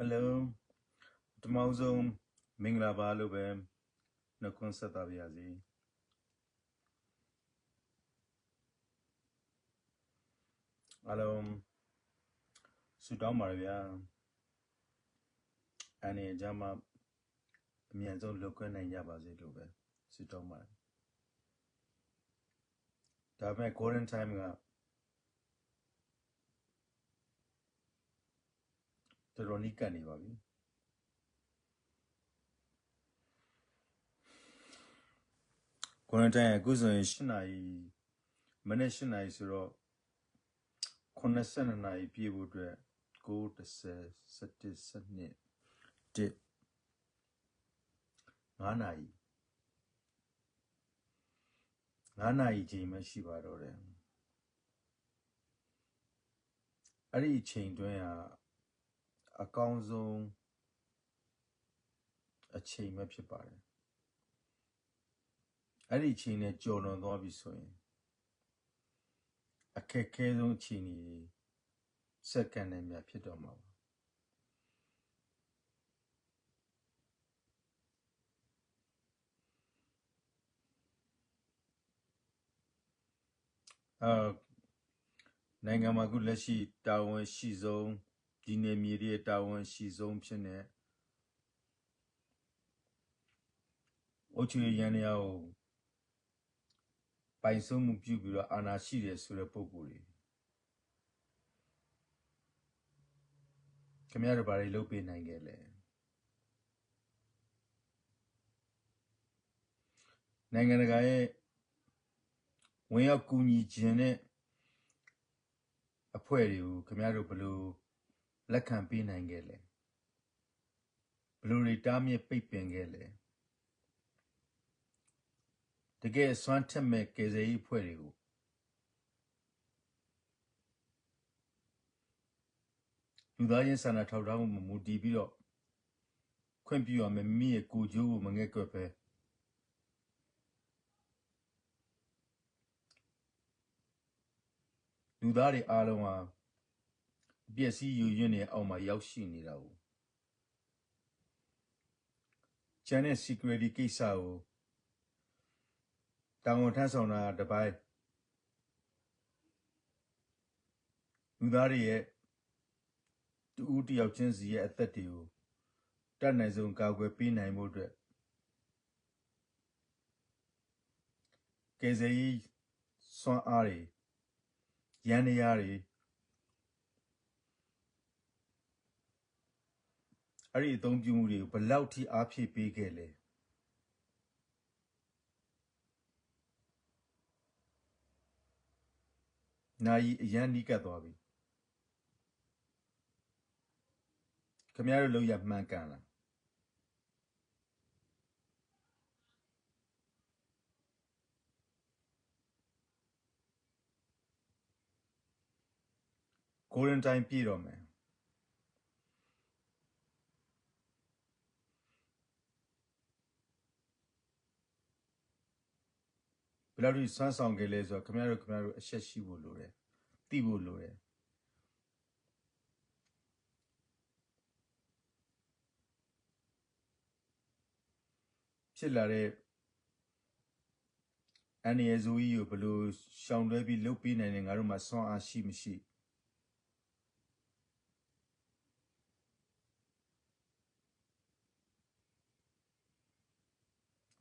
ဟယ်လိုပထမဆုံးမင်္ဂလာပါလို့ပဲနှုတ်ခွန်းဆက်တာပါရစေအားလုံးဆုတောင်းပါရဗျာအနေအကြမှာအမြန်ဆုံးလွတ်ခွင့်နိုင်ကြပါစေလို့ပဲဆုတောင်းပါတယ်ဒါပေမဲ့ golden time က တော်တော်နီးကပ်နေပါပြီ golden time ကအခုဆိုရင်8နာရီမနေ့8နာရီဆိုတော့82နာရီပြည့်ဖို့အတွက်9 10 17 12 5နာရီ9နာရီချိန်မှရှိပါတော့တယ်အဲ့ဒီအချိန်တွင်းက အကောင်းဆုံးအချိန်ပဲဖြစ်ပါတယ်အဲ့ဒီအချိန်နဲ့ကြော်လွန်သွားပြီဆိုရင်အခက်အခဲဆုံးအချိန်ကြီးစက္ကန့်နဲ့များဖြစ်တော့မှာပါအာနိုင်ငံမှာအခုလက်ရှိတာဝန်ရှိဆုံး ဒီနေမြေတွေတာဝန်ရှိဆုံးဖြစ်နေအုတ်ချွေရန်ရကိုပိုင်ဆုံးမှုပြုပြီးတော့အာဏာရှိတယ်ဆိုတဲ့ပုံကိုယ်တွေခင်ဗျားတို့ဘာတွေလုပ်ပေးနိုင်ခဲ့လဲနိုင်ငံတကာရဲ့ဝင်ရောက်ကူညီခြင်းနဲ့အဖွဲ့တွေကိုခင်ဗျားတို့ဘယ်လို လက်ခံပေးနိုင်ခဲ့လဲဘယ်လိုတွေတားမြစ်ပိတ်ပင်ခဲ့လဲတကယ်စွမ်းထက်မဲ့ကေဇေးအဖွဲ့တွေကိုလူသားချင်းစာနာထောက်ထားမှုမှာမူတည်ပြီးတော့ခွင့်ပြုရမယ်မိမိရဲ့ကိုယ်ကျိုးကိုမငဲ့ကွက်ပဲလူသားတွေအားလုံးဟာ အပြည့်စည်းယူရင်းနေအောက်မှာရောက်ရှိနေတာကိုကျန်တဲ့ security ကိစ္စကိုတောင်ဝန်ထမ်းဆောင်တာတစ်ပိုင်းလူသားတွေရဲ့တူဦးတယောက်ချင်းစီရဲ့အသက်တွေကိုတတ်နိုင်ဆုံးကာကွယ်ပေးနိုင်မှုအတွက်ကယ်ဆယ်ရေးစွမ်းအားတွေရန်နေရတွေ အဲ့ဒီအသုံးပြုမှုတွေကိုဘယ်လောက်ထိအားဖြည့်ပေးခဲ့လဲနိုင်အရန်နီးကပ်သွားပြီခင်ဗျားတို့လောက်ရမှန်ကန်လားကိုရင်တိုင်းပြည့်တော့မယ် ဘယ်လောက်ထိစွမ်းဆောင်ခဲ့လဲဆိုတော့ခင်ဗျားတို့ခင်ဗျားတို့အဆက်ရှိဖို့လိုတယ်သိဖို့လိုတယ်ဖြစ်လာတဲ့အန်ရဇူကြီးကိုဘယ်လိုရှောင်လွှဲပြီးလုပ်ပေးနိုင်တယ်ငါတို့မှာစွမ်းအားရှိမရှိခ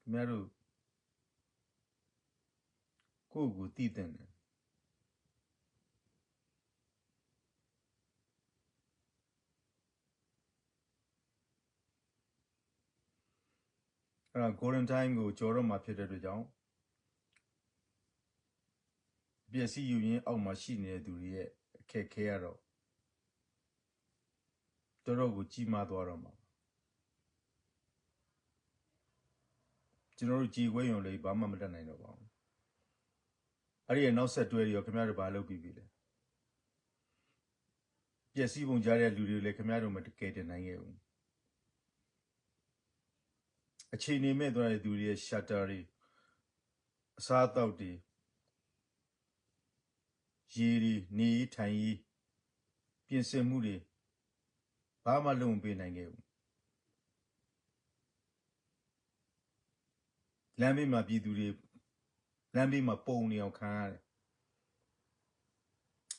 င်ဗျားတို့ ကိုယ့်ကိုယ်တည်တဲ့တယ်အဲ့တော့ golden time ကိုကြော်တော့မှာဖြစ်တဲ့အတွက်ကြောင့်ပျက်စီးယူရင်းအောက်မှာရှိနေတဲ့သူတွေရဲ့အခက်ခဲရတော့တော်တော်ကိုကြီးမားသွားတော့မှာကျွန်တော်တို့ကြည်ခွဲရုံလေးဘာမှမတတ်နိုင်တော့ပါဘူး အဲ့ဒီရဲ့နောက်ဆက်တွဲတွေရောခင်ဗျားတို့ဘာလုပ်ပြီးပြီလဲပျက်စီးပုံကြားတဲ့လူတွေလည်းခင်ဗျားတို့မတကယ်တင်နိုင်ခဲ့ဘူးအခြေအနေမဲ့သွားတဲ့သူတွေရဲ့ shutter တွေအစားအသောက်တွေရေတွေနေထိုင်ရေးပြင်ဆင်မှုတွေမဘာမှလုပ်မပေးနိုင်ခဲ့ဘူးလမ်းဘေးမှာပြည်သူတွေ လမ်းဘေးမှာပုံနေအောင်ခံရတယ်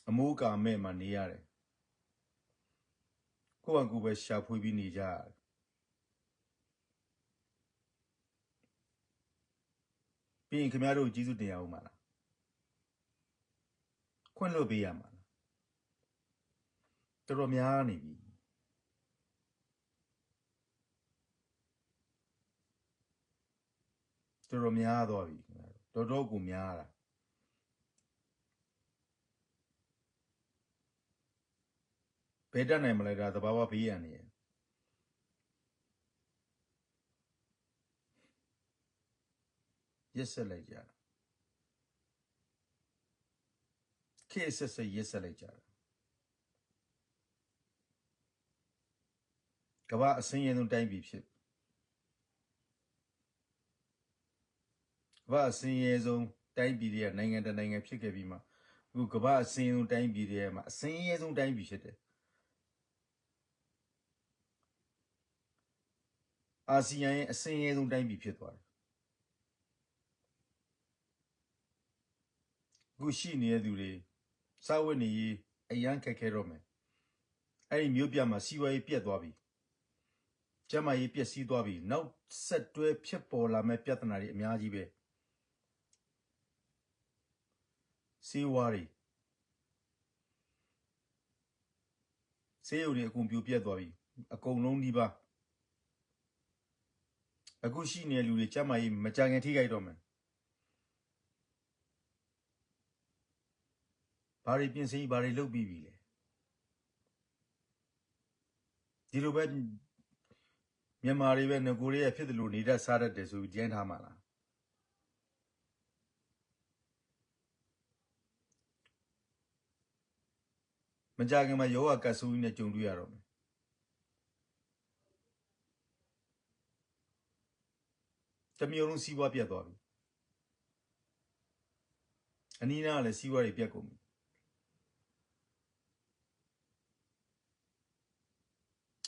အမိုးကာမဲ့မှာနေရတယ်ကိုယ့်အကူပဲရှာဖွေပြီးနေကြရတယ်ပြီးရင်ခင်ဗျားတို့ကျေးဇူးတင်ရအောင်မလားခွင့်လွှတ်ပေးရမှာလားတော်တော်များနေပြီတော်တော်များသွားပြီခင်ဗျား တို့တော်တော်ကိုများတာဘယ်တက်နိုင်မလဲဒါသဘာဝဘေးရန်နေရရက်ဆက်လိုက်ကြတာခေတ်ဆက်ဆက်ရက်ဆက်လိုက်ကြတာကမ္ဘာအစင်းရဲဆုံးတိုင်းပြည်ဖြစ် ကမ္ဘာအစင်းရဲဆုံးတိုင်းပြည်တွေကနိုင်ငံတစ်နိုင်ငံဖြစ်ခဲ့ပြီးမှအခုကမ္ဘာအစင်းရဲဆုံးတိုင်းပြည်တွေမှာအစင်းရဲဆုံးတိုင်းပြည်ဖြစ်တယ်အာဆီယံရဲ့အစင်းရဲဆုံးတိုင်းပြည်ဖြစ်သွားတယ်အခုရှိနေတဲ့သူတွေစာဝတ်နေရေးအရန်ခက်ခဲတော့မယ်အဲ့ဒီမျိုးပြမှာစီးပွားရေးပြတ်သွားပြီကျန်းမာရေးပျက်စီးသွားပြီနောက်ဆက်တွဲဖြစ်ပေါ်လာမဲ့ပြဿနာတွေအများကြီးပဲ စေဝါးတွေစေယုံတွေအကုန်ပြိုပြက်သွားပြီအကုန်လုံးဒီပါအခုရှိနေတဲ့လူတွေကျန်းမာရေးမကြခင်ထိခိုက်တော့မယ်ဘာတွေပြင်ဆင်ဘာတွေလုပ်ပြီးပြီလဲဒီလိုပဲမြန်မာတွေပဲငကိုတွေရဖြစ်တယ်လို့နေတတ်စားတတ်တယ်ဆိုပြီးကျန်းထားမှာလား မကြခင်မှာယောဂကတ်ဆိုးကြီးနဲ့ကြုံတွေ့ရတော့မယ်တမျိုးလုံးစီးပွားပြတ်သွားပြီအနည်းနာကလည်းစီးပွားတွေပြတ်ကုန်ပြီ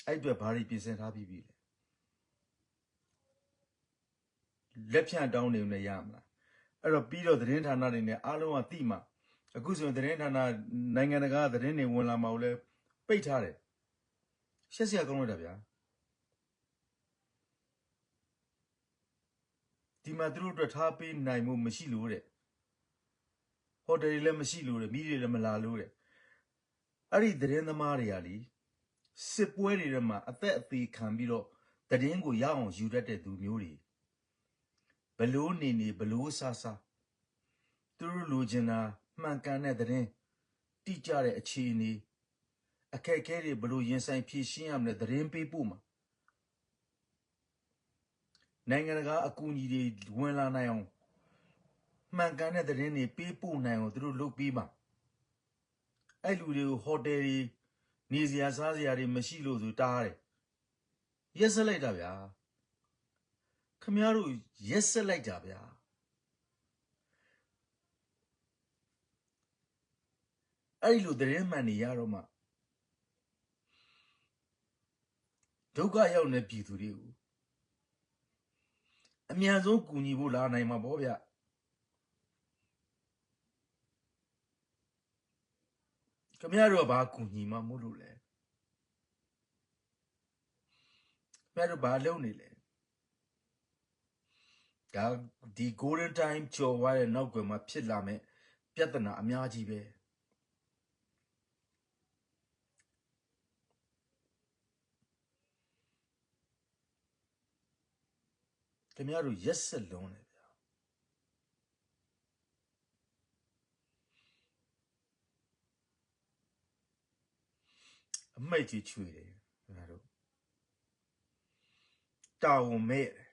အဲ့အတွက်ဘာတွေပြင်ဆင်ထားပြီးပြီလဲလက်ဖြန့်တောင်းနေနေရမလားအဲ့တော့ပြီးတော့သတင်းဌာနတွေနဲ့အားလုံးကသိမှ အခုဆိုရင်သတင်းဌာနနိုင်ငံတကာသတင်းတွေဝင်လာမှလည်းပိတ်ထားတယ်ရှက်စရာကောင်းလို့တာဗျာဒီမှာသူတို့အတွက်ထားပေးနိုင်မှုမရှိလို့တဲ့ဟိုတယ်တွေလည်းမရှိလို့တဲ့မိတွေလည်းမလာလို့တဲ့အဲ့ဒီသတင်းသမားတွေကလीစစ်ပွဲတွေထဲမှာအသက်အသေးခံပြီးတော့သတင်းကိုရအောင်ယူတတ်တဲ့သူမျိုးတွေဘလို့နေနေဘလို့ဆာဆာသူတို့လိုချင်တာ မှန်ကန်တဲ့သတင်းတိကျတဲ့အခြေအနေအခက်အခဲတွေဘလို့ရင်ဆိုင်ဖြေရှင်းရမလဲသတင်းပေးဖို့မှာနိုင်ငံတကာအကူအညီတွေဝင်လာနိုင်အောင်မှန်ကန်တဲ့သတင်းတွေပေးပို့နိုင်အောင်သူတို့လုပ်ပေးပါအဲ့လူတွေကိုဟိုတယ်တွေနေစရာစားစရာတွေမရှိလို့ဆိုတားတယ်ရက်ဆက်လိုက်တာဗျာခမည်းတော်ရက်ဆက်လိုက်တာဗျာ အဲ့ဒီလိုသတင်းမှန်နေရတော့မှဒုက္ခရောက်နေပြည်သူတွေကိုအမြန်ဆုံးကူညီဖို့လာနိုင်မှာပေါ့ဗျခမရတို့ကဘာကူညီမှမို့လို့လဲခမရတို့ဘာလုပ်နေလဲဒါဒီ golden time ကျော်သွားတဲ့နောက်ကွယ်မှာဖြစ်လာမဲ့ပြဿနာအများကြီးပဲ ခင်ဗျားတို့ရက်ဆက်လုံးတယ်ဗျာအမိတ်ကြီးချွေတယ်ခင်ဗျားတို့တာဝန်မဲ့တယ်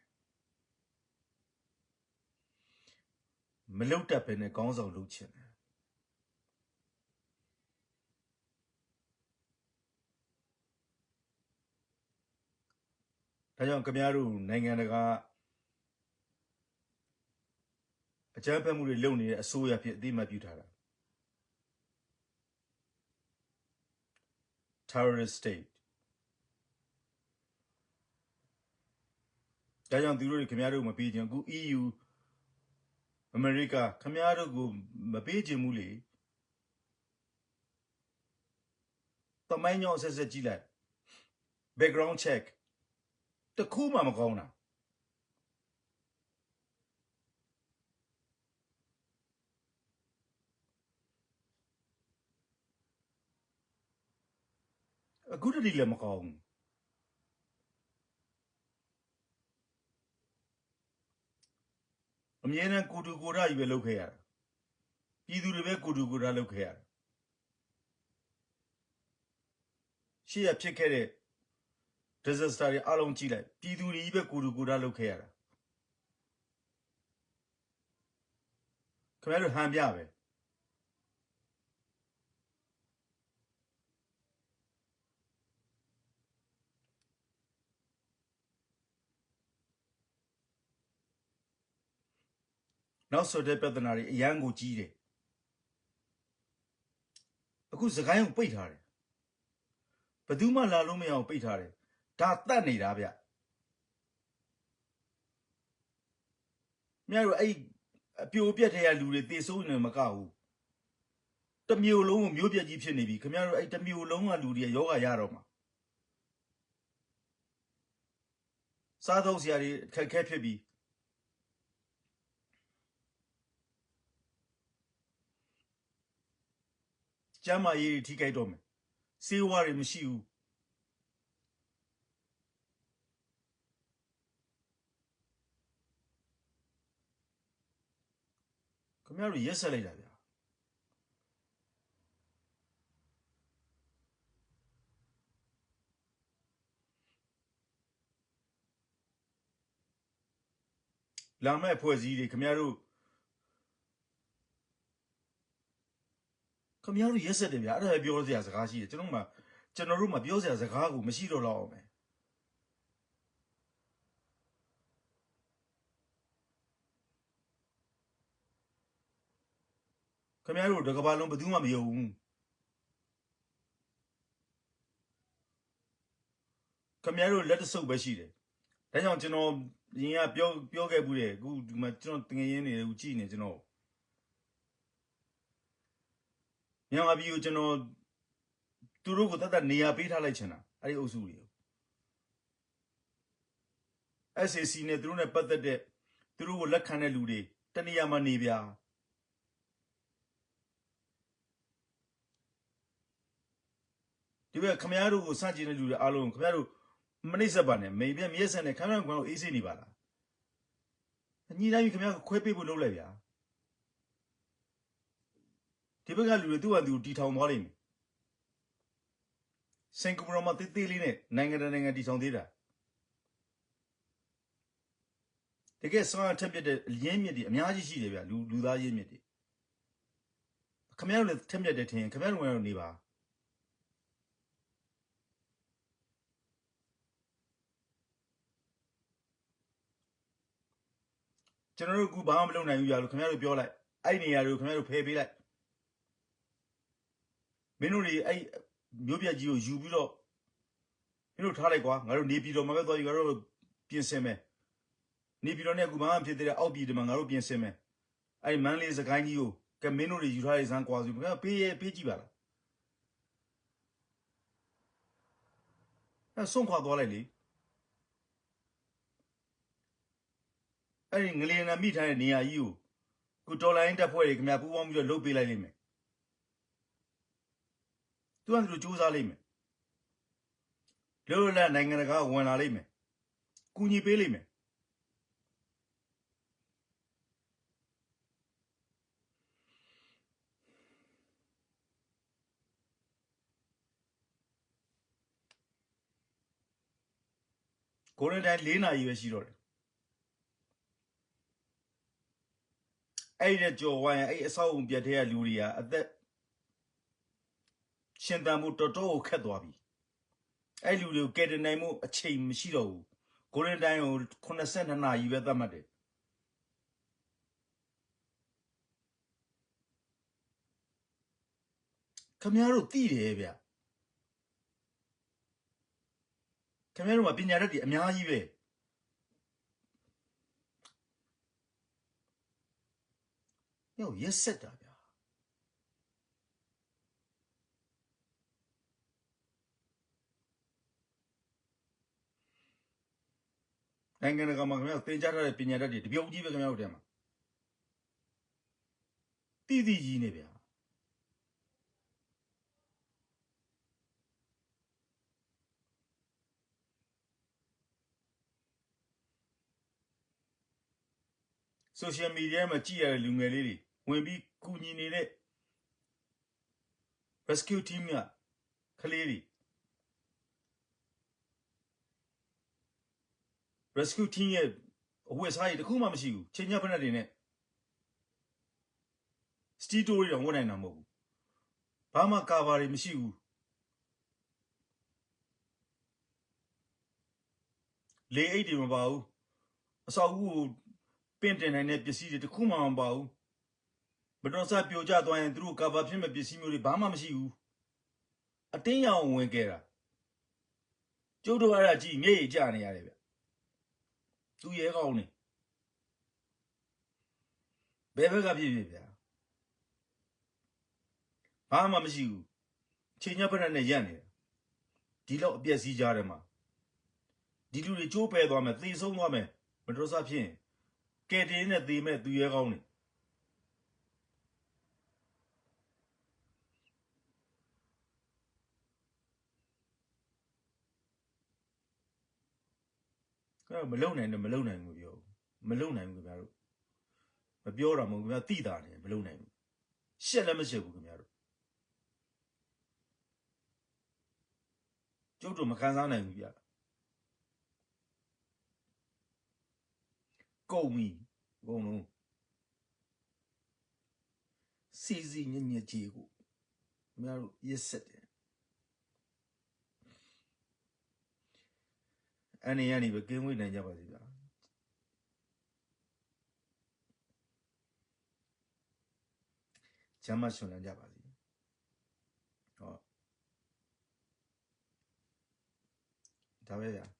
မလုတ်တက်ပဲနဲ့ခေါင်းဆောင်လုပ်ချင်တယ်ဒါကြောင့်ခင်ဗျားတို့နိုင်ငံတကာ အကြမ်းဖက်မှုတွေလုပ်နေတဲ့အစိုးရဖြစ်အတိမတ်ပြုထားတာ terrorist state ဒါကြောင့်သူတို့တွေခင်ဗျားတို့မပေးခြင်းအခု EU အမေရိကခင်ဗျားတို့ကိုမပေးခြင်းဘူးလေတမိုင်းညော့ဆက်ဆက်ကြည့်လိုက် background check တခုမှမကောင်းတာ အခုတည်းလည်းမကောင်းဘူးအမြဲတမ်းကိုတူကိုရကြီးပဲလုပ်ခဲ့ရတာပြည်သူတွေပဲကိုတူကိုရလုပ်ခဲ့ရတာရှေ့ရဖြစ်ခဲ့တဲ့ disaster တွေအလုံးကြည့်လိုက်ပြည်သူတွေကြီးပဲကိုတူကိုရလုပ်ခဲ့ရတာခင်ဗျားတို့ဟန်ပြပဲ နောက်ဆိုတဲ့ပြဿနာတွေအရန်ကိုကြီးတယ်အခုစကိုင်းကိုပိတ်ထားတယ်ဘယ်သူမှလာလို့မရအောင်ပိတ်ထားတယ်ဒါတတ်နေတာဗျမြတ်တို့အဲ့အပြိုပြက်တဲ့ရလူတွေတေဆုံးနေမကဘူးတစ်မျိုးလုံးကိုမျိုးပြက်ကြီးဖြစ်နေပြီခင်ဗျားတို့အဲ့တစ်မျိုးလုံးကလူတွေယောဂရတော့မှာစားသုံးစရာတွေခက်ခဲဖြစ်ပြီ ကျမ်းမာရေးတွေထိခိုက်တော့မယ်စေဝါတွေမရှိဘူးခင်ဗျားတို့ရက်ဆက်လိုက်တာဗျာလာမဲ့ဖွဲ့စည်းတွေခင်ဗျားတို့ ခင်ဗျားတို့ရက်ဆက်တယ်ဗျာအဲ့ဒါပဲပြောစရာစကားရှိတယ်ကျွန်တော်မှကျွန်တော်တို့မှပြောစရာစကားကိုမရှိတော့တော့အောင်မယ်ခင်ဗျားတို့တကဘာလုံးဘယ်သူမှမယုံဘူးခင်ဗျားတို့လက်တဆုပ်ပဲရှိတယ်ဒါကြောင့်ကျွန်တော်ရင်ကပြောပြောခဲ့ဘူးတယ်အခုဒီမှာကျွန်တော်တငယ်ရင်းနေတယ်အခုကြည့်နေကျွန်တော် မြန်မာပြည်ကိုကျွန်တော်သူတို့ကိုတတ်တတ်နေရာပေးထားလိုက်ချင်တာအဲ့ဒီအုပ်စုတွေကို SAC နဲ့သူတို့နဲ့ပတ်သက်တဲ့သူတို့ကိုလက်ခံတဲ့လူတွေတနေရာမှာနေပြဒီဘက်ခမရတို့ကိုစကြင်တဲ့လူတွေအားလုံးခမရတို့မနှိမ့်ဆက်ပါနဲ့မိန်ပြမျက်စက်နဲ့ခမရကွန်ကိုအေးစေးနေပါလားအညီတိုင်းခမရကိုခွဲပေးဖို့လုပ်လိုက်ဗျာ ဒီဘက်ကလူတွေသူ့ဟာသူတီထောင်သွားလိမ့်မယ်စင်ကာပူမှာတေးသေးလေးနဲ့နိုင်ငံတကာနိုင်ငံတီထောင်သေးတာတကယ်ဆောင်းထက်ပြတဲ့ရင်းမြစ်တွေအများကြီးရှိတယ်ဗျလူလူသားရင်းမြစ်တွေခမရတို့လည်းထက်မြက်တဲ့ထင်ခမရတို့ဝင်နေပါကျွန်တော်တို့ကဘာမှမလုပ်နိုင်ဘူးရလို့ခင်ဗျားတို့ပြောလိုက်အဲ့နေရာတွေကိုခင်ဗျားတို့ဖယ်ပေးလိုက် မင်းတို့တွေအဲ့မျိုးပြကြီးကိုယူပြီးတော့မင်းတို့ထားလိုက်ကွာငါတို့နေပြည်တော်မှာပဲသွားယူငါတို့ပြင်ဆင်မယ်နေပြည်တော်နဲ့အခုဘာမှဖြစ်တဲ့အောက်ပြည်တမှာငါတို့ပြင်ဆင်မယ်အဲ့မန်းလေးစကိုင်းကြီးကိုကမင်းတို့တွေယူထားတဲ့ဇန်းကွာစုခင်ဗျားပေးရပေးကြည့်ပါလားအဲ့ဆုံးခွာသွားလိုက်လေအဲ့ဒီငလျင်နာမိထားတဲ့နေရာကြီးကိုကိုတော်လိုင်းတက်ဖွဲ့တွေခင်ဗျာပူပေါင်းပြီးတော့လုတ်ပေးလိုက်လိမ့်မယ် သူကသူတို့စူးစမ်းလိမ့်မယ်လောလောလတ်နိုင်ငံတကာဝင်လာလိမ့်မယ်ကူညီပေးလိမ့်မယ်ကိုရတိုင်း၄နာရီပဲရှိတော့တယ်အဲ့ဒီကြော်ဝိုင်းအဲ့အဆောက်အုံပြတ်တဲ့လူတွေကအသက် ရှင်သန်မှုတော်တော်ကိုခက်သွားပြီအဲ့လူတွေကိုကယ်တင်နိုင်မှုအချိန်မရှိတော့ဘူးကိုရင်တိုင်းကို82နာရီပဲသတ်မှတ်တယ်ခမရတို့တည်တယ်ဗျခမရတို့ကပညာတတ်တွေအများကြီးပဲယောက်ရက်ဆက်တာ နိုင်ငံတကာမှာခင်ဗျားတင်ကြားထားတဲ့ပညာတတ်တွေတပြုံကြီးပဲခင်ဗျားတို့ထဲမှာတည်တည်ကြီးနေဗျာဆိုရှယ်မီဒီယာမှာကြည့်ရတဲ့လူငယ်လေးတွေဝင်ပြီးကူညီနေတဲ့ rescue team ကကလေးတွေ rescue team ရဲ့အဝတ်အစားတွေတစ်ခုမှမရှိဘူးချိန်ညက်ဖက်နဲ့တွေနဲ့စတီတိုတွေတော့ဝင်နိုင်တာမဟုတ်ဘူးဘာမှကာဗာတွေမရှိဘူးလေအိတ်တွေမပါဘူးအဆောက်အဦကိုပင့်တင်နိုင်တဲ့ပစ္စည်းတွေတစ်ခုမှမပါဘူးမတော်ဆပြိုကျသွားရင်သူတို့ကာဗာဖြစ်မဲ့ပစ္စည်းမျိုးတွေဘာမှမရှိဘူးအတင်းရအောင်ဝင်ခဲ့တာကျုပ်တို့အဲ့ဒါကြည့်မျက်ရည်ကျနေရတယ်ဗျ သူရဲကောင်းနေဘယ်ဘက်ကဖြစ်ဖြစ်ဗျာဘာမှမရှိဘူးချိန်ညက်ဖက်နဲ့ရက်နေတာဒီလောက်အပြက်စီးကြတယ်မှာဒီလူတွေကြိုးပယ်သွားမယ်သေဆုံးသွားမယ်မတော်စားဖြစ်ရင်ကဲတင်နဲ့သေမဲ့သူရဲကောင်းနေ တော့မလုံနိုင်တော့မလုံနိုင်ဘူးပြောမလုံနိုင်ဘူးခင်ဗျားတို့မပြောတာမဟုတ်ဘူးခင်ဗျားတိတာနေမလုံနိုင်ဘူးရှက်လည်းမရှက်ဘူးခင်ဗျားတို့ကျုပ်တို့မခံစားနိုင်ဘူးဗျာကုန်ပြီအကုန်လုံးစီစီညံ့ညံ့ကြီးကိုခင်ဗျားတို့ရက်ဆက်တယ် အနေရနေပဲကင်းဝေးနိုင်ကြပါစေဗျာကျမ်းမရှင်လန်းကြပါစေဟောဒါပဲဗျာ